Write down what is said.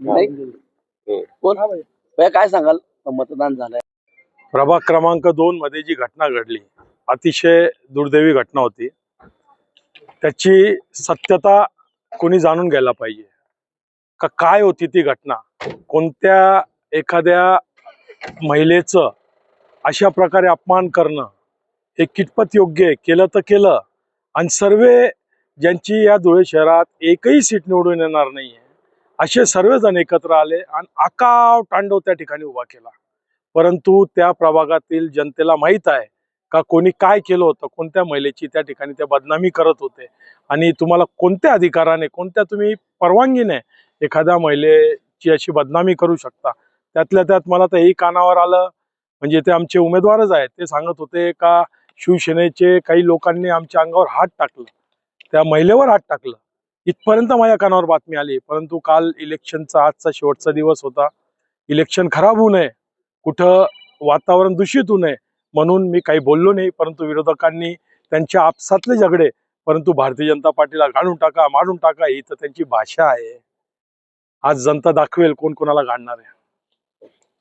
नाही. कोण? भैया काय सांगाल? मतदान झालंय. प्रभाग क्रमांक दोन मध्ये जी घटना घडली अतिशय दुर्दैवी घटना होती. त्याची सत्यता कोणी जाणून घ्यायला पाहिजे? का काय होती ती घटना? कोणत्या एखाद्या महिलेचं अशा प्रकारे अपमान करणं? हे कितपत योग्य आहे? केलं तर केलं. आणि सर्व ज्यांची या धुळे शहरात एकही सीट निवडून येणार नाहीये असे सर्वजण एकत्र आले आणि आकाव तांडव त्या ठिकाणी उभा केला. परंतु त्या प्रभागातील जनतेला माहीत आहे का कोणी काय केलं होतं? कोणत्या महिलेची त्या ठिकाणी त्या बदनामी करत होते? आणि तुम्हाला कोणत्या अधिकाराने कोणत्या तुम्ही परवानगीने एखाद्या महिलेची अशी बदनामी करू शकता? त्यातल्या त्यात मला तर हेही कानावर आलं. म्हणजे ते आमचे उमेदवारच आहेत. ते सांगत होते का शिवसेनेचे काही लोकांनी आमच्या अंगावर हात टाकलं. त्या महिलेवर हात टाकलं. इथपर्यंत माझ्या कानावर बातमी आली. परंतु काल इलेक्शनचा आजचा शेवटचा दिवस होता. इलेक्शन खराब होऊ नये. कुठं वातावरण दूषित होऊ नये म्हणून मी काही बोललो नाही. परंतु विरोधकांनी त्यांच्या आपसातले झगडे परंतु भारतीय जनता पार्टीला गाडून टाका मारून टाका ही तर त्यांची भाषा आहे. आज जनता दाखवेल कोण कोणाला गाडणार आहे.